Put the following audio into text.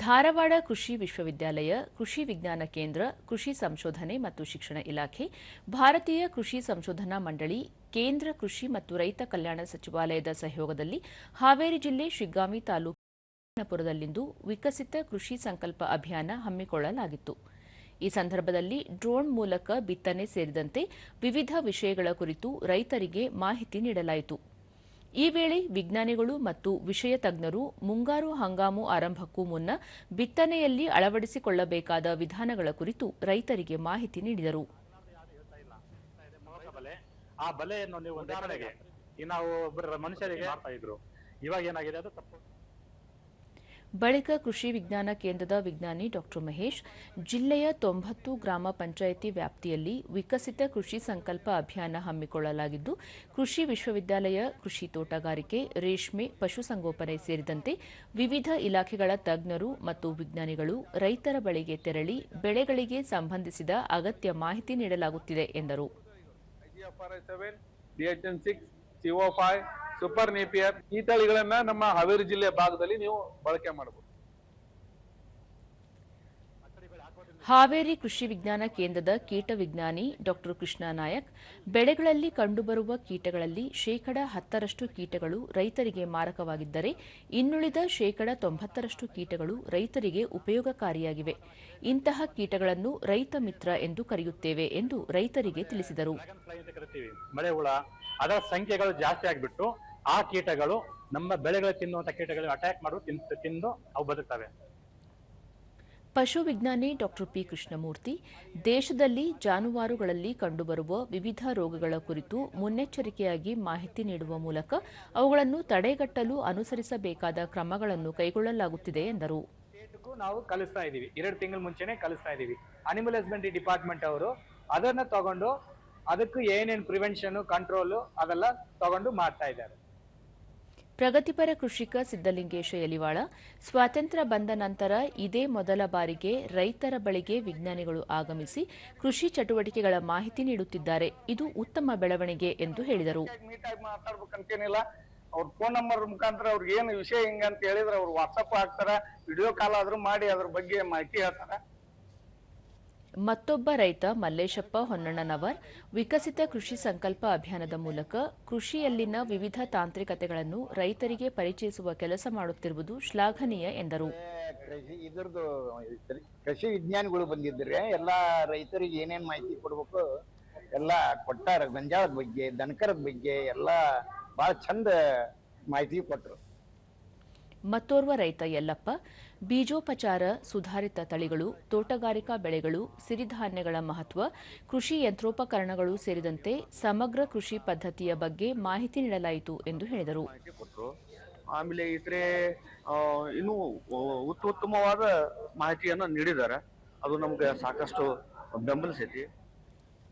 ಧಾರವಾಡ ಕೃಷಿ ವಿಶ್ವವಿದ್ಯಾಲಯ, ಕೃಷಿ ವಿಜ್ಞಾನ ಕೇಂದ್ರ, ಕೃಷಿ ಸಂಶೋಧನೆ ಮತ್ತು ಶಿಕ್ಷಣ ಇಲಾಖೆ, ಭಾರತೀಯ ಕೃಷಿ ಸಂಶೋಧನಾ ಮಂಡಳಿ, ಕೇಂದ್ರ ಕೃಷಿ ಮತ್ತು ರೈತ ಕಲ್ಯಾಣ ಸಚಿವಾಲಯದ ಸಹಯೋಗದಲ್ಲಿ ಹಾವೇರಿ ಜಿಲ್ಲೆ ಶಿಗ್ಗಾಂವಿ ತಾಲೂಕಿನಪುರದಲ್ಲಿಂದು ವಿಕಸಿತ ಕೃಷಿ ಸಂಕಲ್ಪ ಅಭಿಯಾನ ಹಮ್ಮಿಕೊಳ್ಳಲಾಗಿತ್ತು. ಈ ಸಂದರ್ಭದಲ್ಲಿ ಡ್ರೋನ್ ಮೂಲಕ ಬಿತ್ತನೆ ಸೇರಿದಂತೆ ವಿವಿಧ ವಿಷಯಗಳ ಕುರಿತು ರೈತರಿಗೆ ಮಾಹಿತಿ ನೀಡಲಾಯಿತು. ಈ ವೇಳೆ ವಿಜ್ಞಾನಿಗಳು ಮತ್ತು ವಿಷಯ ತಜ್ಞರು ಮುಂಗಾರು ಹಂಗಾಮು ಆರಂಭಕ್ಕೂ ಮುನ್ನ ಬಿತ್ತನೆಯಲ್ಲಿ ಅಳವಡಿಸಿಕೊಳ್ಳಬೇಕಾದ ವಿಧಾನಗಳ ಕುರಿತು ರೈತರಿಗೆ ಮಾಹಿತಿ ನೀಡಿದರು. ಆ ಬಲೆಯನ್ನು ನೀವು ಉದಾಹರಣೆಗೆ ಕಡೆಗೆ ಈ ನಾವು ಮನುಷ್ಯರಿಗೆ ಮಾಡ್ತಾ ಇದ್ರು. ಇವಾಗ ಏನಾಗಿದೆ ಅದು ತಪ್ಪು. ಬಳಿಕ ಕೃಷಿ ವಿಜ್ಞಾನ ಕೇಂದ್ರದ ವಿಜ್ಞಾನಿ ಡಾ ಮಹೇಶ್, ಜಿಲ್ಲೆಯ ತೊಂಬತ್ತು ಗ್ರಾಮ ಪಂಚಾಯಿತಿ ವ್ಯಾಪ್ತಿಯಲ್ಲಿ ವಿಕಸಿತ ಕೃಷಿ ಸಂಕಲ್ಪ ಅಭಿಯಾನ ಹಮ್ಮಿಕೊಳ್ಳಲಾಗಿದ್ದು, ಕೃಷಿ ವಿಶ್ವವಿದ್ಯಾಲಯ ಕೃಷಿ ತೋಟಗಾರಿಕೆ, ರೇಷ್ಮೆ ಪಶುಸಂಗೋಪನೆ ಸೇರಿದಂತೆ ವಿವಿಧ ಇಲಾಖೆಗಳ ತಜ್ಞರು ಮತ್ತು ವಿಜ್ಞಾನಿಗಳು ರೈತರ ಬಳಿಗೆ ತೆರಳಿ ಬೆಳೆಗಳಿಗೆ ಸಂಬಂಧಿಸಿದ ಅಗತ್ಯ ಮಾಹಿತಿ ನೀಡಲಾಗುತ್ತಿದೆ ಎಂದರು. ಸೂಪರ್ ನೇಪಿಯರ್ ಈ ತಳಿಗಳನ್ನ ನಮ್ಮ ಹಾವೇರಿ ಜಿಲ್ಲೆಯ ಭಾಗದಲ್ಲಿ ನೀವು ಬಳಕೆ ಮಾಡಬಹುದು ಹಾವೇರಿ ಕೃಷಿ ವಿಜ್ಞಾನ ಕೇಂದ್ರದ ಕೀಟ ವಿಜ್ಞಾನಿ ಡಾಕ್ಟರ್ ಕೃಷ್ಣ ನಾಯಕ್ ಬೆಳೆಗಳಲ್ಲಿ ಕಂಡುಬರುವ ಕೀಟಗಳಲ್ಲಿ ಶೇಕಡ ಹತ್ತರಷ್ಟು ಕೀಟಗಳು ರೈತರಿಗೆ ಮಾರಕವಾಗಿದ್ದರೆ ಇನ್ನುಳಿದ ಶೇಕಡ ತೊಂಬತ್ತರಷ್ಟು ಕೀಟಗಳು ರೈತರಿಗೆ ಉಪಯೋಗಕಾರಿಯಾಗಿವೆ. ಇಂತಹ ಕೀಟಗಳನ್ನು ರೈತ ಮಿತ್ರ ಎಂದು ಕರೆಯುತ್ತೇವೆ ಎಂದು ರೈತರಿಗೆ ತಿಳಿಸಿದರು. ಅದರ ಸಂಖ್ಯೆಗಳು ಜಾಸ್ತಿ ಆಗಿಬಿಟ್ಟು ಆ ಕೀಟಗಳು ನಮ್ಮ ಬೆಳೆಗಳು ತಿನ್ನುವಂತ ಕೀಟಗಳು ಅಟ್ಯಾಕ್ ಮಾಡು ತಿನ್ನು ತಿಂದು ಅವು ಬದುಕ್ತವೆ. ಪಶು ವಿಜ್ಞಾನಿ ಡಾಕ್ಟರ್ ಪಿ ಕೃಷ್ಣಮೂರ್ತಿ ದೇಶದಲ್ಲಿ ಜಾನುವಾರುಗಳಲ್ಲಿ ಕಂಡುಬರುವ ವಿವಿಧ ರೋಗಗಳ ಕುರಿತು ಮುನ್ನೆಚ್ಚರಿಕೆಯಾಗಿ ಮಾಹಿತಿ ನೀಡುವ ಮೂಲಕ ಅವುಗಳನ್ನು ತಡೆಗಟ್ಟಲು ಅನುಸರಿಸಬೇಕಾದ ಕ್ರಮಗಳನ್ನು ಕೈಗೊಳ್ಳಲಾಗುತ್ತಿದೆ ಎಂದರು. ನಾವು ಕಲಿಸ್ತಾ ಇದೀವಿ ಎರಡು ತಿಂಗಳ ಮುಂಚೆನೆ ಕಲಿಸ್ತಾ ಇದೀವಿ ಅನಿಮಲ್ ಹಸ್ಬೆಂಡ್ರಿ ಡಿಪಾರ್ಟ್ಮೆಂಟ್ ಅವರು ಅದನ್ನ ತಗೊಂಡು ಅದಕ್ಕೂ ಏನೇನು ಪ್ರಿವೆನ್ಷನ್ ಕಂಟ್ರೋಲ್ ಅದೆಲ್ಲ ತಗೊಂಡು ಮಾಡ್ತಾ ಇದ್ದಾರೆ. ಪ್ರಗತಿಪರ ಕೃಷಿಕ ಸಿದ್ದಲಿಂಗೇಶ ಯಲಿವಾಳ, ಸ್ವಾತಂತ್ರ್ಯ ಬಂದ ನಂತರ ಇದೇ ಮೊದಲ ಬಾರಿಗೆ ರೈತರ ಬಳಿಗೆ ವಿಜ್ಞಾನಿಗಳು ಆಗಮಿಸಿ ಕೃಷಿ ಚಟುವಟಿಕೆಗಳ ಮಾಹಿತಿ ನೀಡುತ್ತಿದ್ದಾರೆ. ಇದು ಉತ್ತಮ ಬೆಳವಣಿಗೆ ಎಂದು ಹೇಳಿದರು. ಅವ್ರ ಫೋನ್ ನಂಬರ್ ಮುಖಾಂತರ ಅವ್ರಿಗೆ ಏನು ವಿಷಯ ಹಿಂಗ ಅಂತ ಹೇಳಿದ್ರೆ ಅವ್ರು ವಾಟ್ಸಪ್ ಹಾಕ್ತಾರ ವಿಡಿಯೋ ಕಾಲ್ ಆದ್ರೂ ಮಾಡಿ ಅದ್ರ ಬಗ್ಗೆ ಮಾಹಿತಿ ಹೇಳ್ತಾರ. ಮತ್ತೊಬ್ಬ ರೈತ ಮಲ್ಲೇಶಪ್ಪ ಹೊನ್ನಣ್ಣನವರ್ ವಿಕಸಿತ ಕೃಷಿ ಸಂಕಲ್ಪ ಅಭಿಯಾನದ ಮೂಲಕ ಕೃಷಿಯಲ್ಲಿನ ವಿವಿಧ ತಾಂತ್ರಿಕತೆಗಳನ್ನು ರೈತರಿಗೆ ಪರಿಚಯಿಸುವ ಕೆಲಸ ಮಾಡುತ್ತಿರುವುದು ಶ್ಲಾಘನೀಯ ಎಂದರು. ಕೃಷಿ ಕೃಷಿ ವಿಜ್ಞಾನಿಗಳು ಬಂದಿದ್ರೆ ಎಲ್ಲಾ ರೈತರಿಗೆ ಏನೇನ್ ಮಾಹಿತಿ ಕೊಡ್ಬೇಕು, ಎಲ್ಲಾ ಕೊಟ್ಟಾರ ಗಂಜಾಳದ ಬಗ್ಗೆ, ದನಕರದ ಬಗ್ಗೆ ಎಲ್ಲಾ ಬಹಳ ಚಂದ ಮಾಹಿತಿ ಕೊಟ್ರು. ಮತ್ತೋರ್ವ ರೈತ ಯಲ್ಲಪ್ಪ, ಬೀಜೋಪಚಾರ ಸುಧಾರಿತ ತಳಿಗಳು, ತೋಟಗಾರಿಕಾ ಬೆಳೆಗಳು, ಸಿರಿಧಾನ್ಯಗಳ ಮಹತ್ವ, ಕೃಷಿ ಯಂತ್ರೋಪಕರಣಗಳು ಸೇರಿದಂತೆ ಸಮಗ್ರ ಕೃಷಿ ಪದ್ಧತಿಯ ಬಗ್ಗೆ ಮಾಹಿತಿ ನೀಡಲಾಯಿತು ಎಂದು ಹೇಳಿದರು. ಆಮೇಲೆ ಇತರೆ ಇನ್ನೂ ಉತ್ತ ಉತ್ತಮವಾದ ಮಾಹಿತಿಯನ್ನು ನೀಡಿದ್ದಾರೆ. ಅದು ನಮ್ಗೆ ಸಾಕಷ್ಟು ಬೆಂಬಲಿಸೈತಿ.